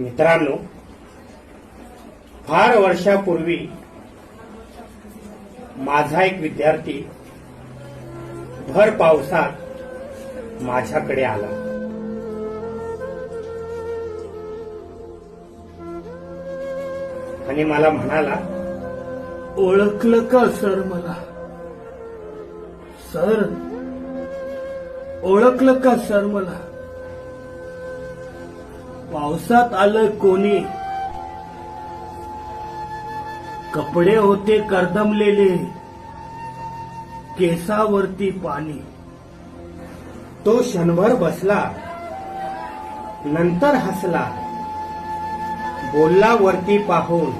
मित्रांनो फार वर्षापूर्वी माझा एक विद्यार्थी भर पावसात माझ्याकडे आला. आणि मला म्हणाला ओळखलं का सर मला? सर? ओळखलं का सर मला? पावसात आलं कोणी? कपडे होते करदमलेले केसावरती पाणी. तो क्षणभर बसला नंतर हसला. बोलला वरती पाहून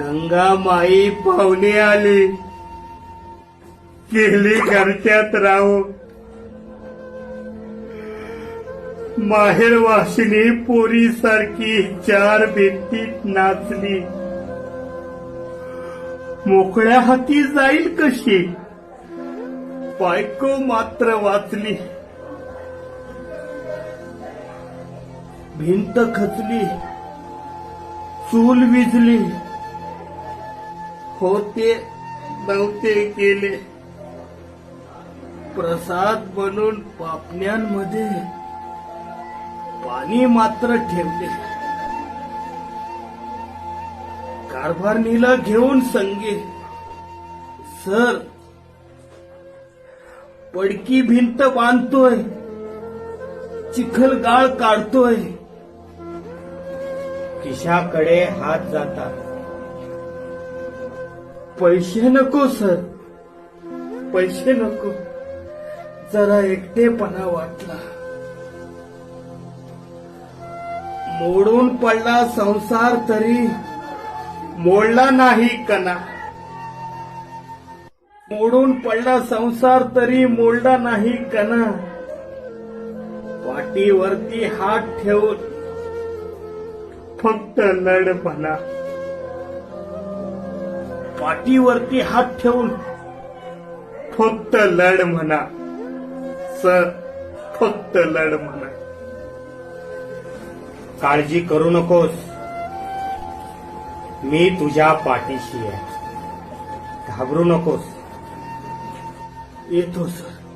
गंगा माई पाहुणे आले. केली घरच्यात राहो. माहेर वाशिनी पोरी सारखी चार भिंतीत नाचली. मोकळ्या हाती जाईल कशी? बायको मात्र वाचली. भिंत खचली. चूल विजली. होते नव्हते केले प्रसाद बनून पापण्यांमध्ये पाणी मात्र ठेवले. कारभारणीला घेऊन संगे. सर पडकी भिंत बांधतोय. चिखल गाळ काढतोय. खिशाकडे हात जातात पैसे नको सर. पैसे नको. जरा एकटेपणा वाटला. मोडून पडला संसार तरी मोडला नाही कणा. मोडून पडला संसार तरी मोडला नाही कणा. पाठीवरती हात ठेवून फक्त लढ म्हणा. पाठीवरती हात ठेवून फक्त लढ म्हणा. सर फक्त लढ म्हणा. काळजी करू नकोस. मी तुझ्या पाठीशी आहे. घाबरू नकोस. येतो सर.